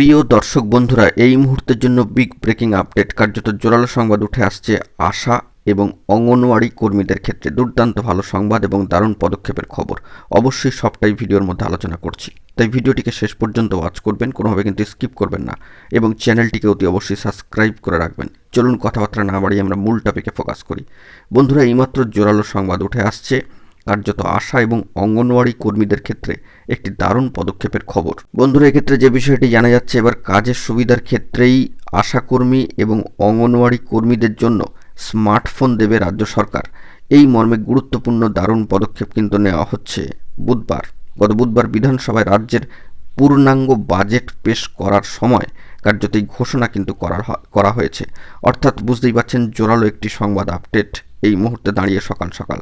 প্রিয় দর্শক বন্ধুরা, এই মুহূর্তের জন্য বিগ ব্রেকিং আপডেট কার্যত জোরালো সংবাদ উঠে আসছে আশা এবং অঙ্গনওয়াড়ি কর্মীদের ক্ষেত্রে। দুর্দান্ত ভালো সংবাদ এবং দারুণ পদক্ষেপের খবর। অবশ্যই সবটাই ভিডিওর মধ্যে আলোচনা করছি। তাই ভিডিওটিকে শেষ পর্যন্ত ওয়াচ করবেন, কোনোভাবে কিন্তু স্কিপ করবেন না এবং চ্যানেলটিকে অতি অবশ্যই সাবস্ক্রাইব করে রাখবেন। চলুন কথাবার্তা না বাড়িয়ে আমরা মূল টপিকে ফোকাস করি। বন্ধুরা, এইমাত্র জোরালো সংবাদ উঠে আসছে। কার্যত আশা এবং অঙ্গনওয়াড়ি কর্মীদের ক্ষেত্রে একটি দারুণ পদক্ষেপের খবর। বন্ধুরা, এক্ষেত্রে যে বিষয়টি জানা যাচ্ছে, এবার কাজের সুবিধার ক্ষেত্রেই আশাকর্মী এবং অঙ্গনওয়াড়ি কর্মীদের জন্য স্মার্টফোন দেবে রাজ্য সরকার। এই মর্মে গুরুত্বপূর্ণ দারুণ পদক্ষেপ কিন্তু নেওয়া হচ্ছে বুধবার। গত বুধবার বিধানসভায় রাজ্যের পূর্ণাঙ্গ বাজেট পেশ করার সময় কার্যত এই ঘোষণা কিন্তু করার করা হয়েছে। অর্থাৎ বুঝতেই পারছেন, জোরালো একটি সংবাদ আপডেট এই মুহূর্তে দাঁড়িয়ে সকাল সকাল।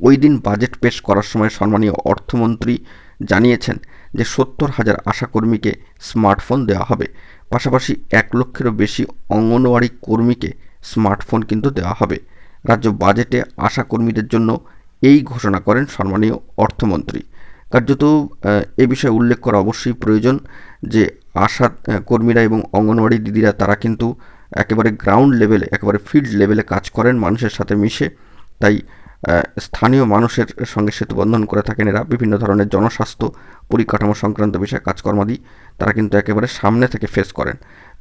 ওই দিন বাজেট পেশ করার সময় সম্মানীয় অর্থমন্ত্রী জানিয়েছেন যে সত্তর হাজার আশাকর্মীকে স্মার্টফোন দেওয়া হবে। পাশাপাশি এক লক্ষেরও বেশি অঙ্গনওয়াড়ি কর্মীকে স্মার্টফোন কিন্তু দেওয়া হবে। রাজ্য বাজেটে আশাকর্মীদের জন্য এই ঘোষণা করেন সম্মানীয় অর্থমন্ত্রী। কার্যত এ বিষয়ে উল্লেখ করা অবশ্যই প্রয়োজন যে আশা কর্মীরা এবং অঙ্গনওয়াড়ি দিদিরা তারা কিন্তু একেবারে গ্রাউন্ড লেভেলে একেবারে ফিল্ড লেভেলে কাজ করেন, মানুষের সাথে মিশে। তাই স্থানীয় মানুষের সঙ্গে সেতুবন্ধন করে থাকেন এরা। বিভিন্ন ধরনের জনস্বাস্থ্য পরিকাঠামো সংক্রান্ত বিষয়ে কাজকর্মাদি তারা কিন্তু একেবারে সামনে থেকে ফেস করেন।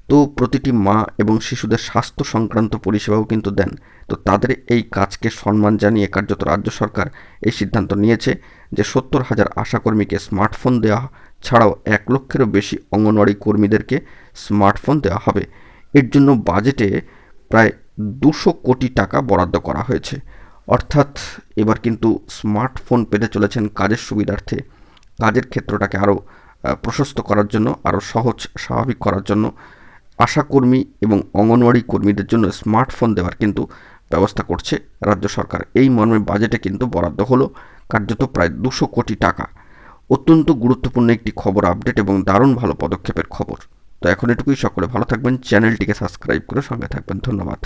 তো প্রতিটি মা এবং শিশুদের স্বাস্থ্য সংক্রান্ত পরিষেবাও কিন্তু দেন। তো তাদের এই কাজকে সম্মান জানিয়ে কার্যত রাজ্য সরকার এই সিদ্ধান্ত নিয়েছে যে সত্তর হাজার আশাকর্মীকে স্মার্টফোন দেওয়া ছাড়াও এক লক্ষেরও বেশি অঙ্গনওয়াড়ি কর্মীদেরকে স্মার্টফোন দেওয়া হবে। এর জন্য বাজেটে প্রায় দুশো কোটি টাকা বরাদ্দ করা হয়েছে। অর্থাৎ এবার কিন্তু স্মার্টফোন পেতে চলেছেন কাজের সুবিধার্থে। কাজের ক্ষেত্রটাকে আরও প্রশস্ত করার জন্য, আরও সহজ, স্বাভাবিক করার জন্য আশাকর্মী এবং অঙ্গনওয়াড়ি কর্মীদের জন্য স্মার্টফোন দেওয়ার কিন্তু ব্যবস্থা করছে রাজ্য সরকার। এই মর্মে বাজেটে কিন্তু বরাদ্দ হলো কার্যত প্রায় দুশো কোটি টাকা। অত্যন্ত গুরুত্বপূর্ণ একটি খবর আপডেট এবং দারুণ ভালো পদক্ষেপের খবর। তো এখন এটুকুই, সকলে ভালো থাকবেন। চ্যানেলটিকে সাবস্ক্রাইব করে সঙ্গে থাকবেন। ধন্যবাদ।